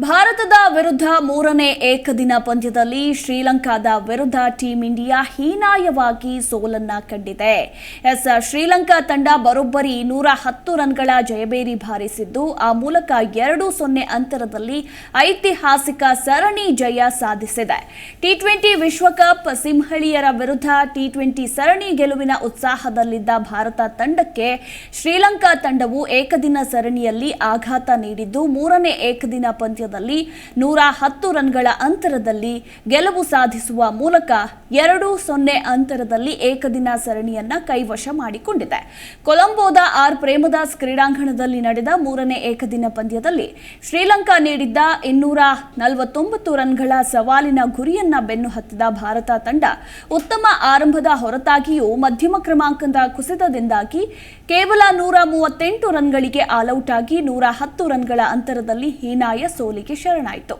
ಭಾರತದ ವಿರುದ್ಧ ಮೂರನೇ ಏಕದಿನ ಪಂದ್ಯದಲ್ಲಿ ಶ್ರೀಲಂಕಾದ ವಿರುದ್ಧ ಟೀಂ ಇಂಡಿಯಾ ಹೀನಾಯವಾಗಿ ಸೋಲನ್ನ ಕಂಡಿದೆ. ಎಸ್, ಶ್ರೀಲಂಕಾ ತಂಡ ಬರೋಬ್ಬರಿ ನೂರ ಹತ್ತು ರನ್ಗಳ ಜಯಬೇರಿ ಬಾರಿಸಿದ್ದು, ಆ ಮೂಲಕ ಎರಡು ಸೊನ್ನೆ ಅಂತರದಲ್ಲಿ ಐತಿಹಾಸಿಕ ಸರಣಿ ಜಯ ಸಾಧಿಸಿದೆ. ಟಿ ಟ್ವೆಂಟಿ ವಿಶ್ವಕಪ್ ಸಿಂಹಳಿಯರ ವಿರುದ್ಧ ಟಿ ಟ್ವೆಂಟಿ ಸರಣಿ ಗೆಲುವಿನ ಉತ್ಸಾಹದಲ್ಲಿದ್ದ ಭಾರತ ತಂಡಕ್ಕೆ ಶ್ರೀಲಂಕಾ ತಂಡವು ಏಕದಿನ ಸರಣಿಯಲ್ಲಿ ಆಘಾತ ನೀಡಿದ್ದು, ಮೂರನೇ ಏಕದಿನ ಪಂದ್ಯದಲ್ಲಿ ನೂರ ಹತ್ತು ರನ್ಗಳ ಅಂತರದಲ್ಲಿ ಗೆಲುವು ಸಾಧಿಸುವ ಮೂಲಕ ಎರಡು ಸೊನ್ನೆ ಅಂತರದಲ್ಲಿ ಏಕದಿನ ಸರಣಿಯನ್ನ ಕೈವಶ ಮಾಡಿಕೊಂಡಿದೆ. ಕೊಲಂಬೋದ ಆರ್ ಪ್ರೇಮದಾಸ್ ಕ್ರೀಡಾಂಗಣದಲ್ಲಿ ನಡೆದ ಮೂರನೇ ಏಕದಿನ ಪಂದ್ಯದಲ್ಲಿ ಶ್ರೀಲಂಕಾ ನೀಡಿದ್ದ ಇನ್ನೂರ ನಲವತ್ತೊಂಬತ್ತು ರನ್ಗಳ ಸವಾಲಿನ ಗುರಿಯನ್ನ ಬೆನ್ನು ಹತ್ತಿದ ಭಾರತ ತಂಡ ಉತ್ತಮ ಆರಂಭದ ಹೊರತಾಗಿಯೂ ಮಧ್ಯಮ ಕ್ರಮಾಂಕದ ಕುಸಿತದಿಂದಾಗಿ ಕೇವಲ ನೂರ ಮೂವತ್ತೆಂಟು ರನ್ಗಳಿಗೆ ಆಲ್ಔಟ್ ಆಗಿ ನೂರ ಹತ್ತು ರನ್ಗಳ ಅಂತರದಲ್ಲಿ ಹೀನಾಯ ಸೋಲಿಗೆ ಶರಣಾಯಿತು.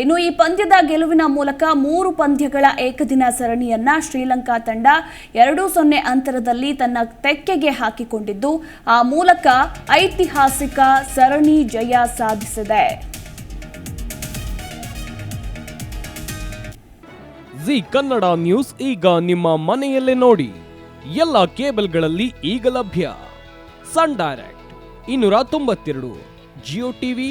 ಇನ್ನು ಈ ಪಂದ್ಯದ ಗೆಲುವಿನ ಮೂಲಕ ಮೂರು ಪಂದ್ಯಗಳ ಏಕದಿನ ಸರಣಿಯನ್ನ ಶ್ರೀಲಂಕಾ ತಂಡ ಎರಡು ಸೊನ್ನೆ ಅಂತರದಲ್ಲಿ ತನ್ನ ತೆಕ್ಕೆಗೆ ಹಾಕಿಕೊಂಡಿದ್ದು, ಆ ಮೂಲಕ ಐತಿಹಾಸಿಕ ಸರಣಿ ಜಯ ಸಾಧಿಸಿದೆ. ಜಿ ಕನ್ನಡ ನ್ಯೂಸ್ ಈಗ ನಿಮ್ಮ ಮನೆಯಲ್ಲೇ ನೋಡಿ. ಎಲ್ಲ ಕೇಬಲ್ಗಳಲ್ಲಿ ಈಗ ಲಭ್ಯ. ಸನ್ ಡೈರೆಕ್ಟ್, ಇನ್ನೂರ ತೊಂಬತ್ತೆರಡು, ಜಿಯೋ ಟಿವಿ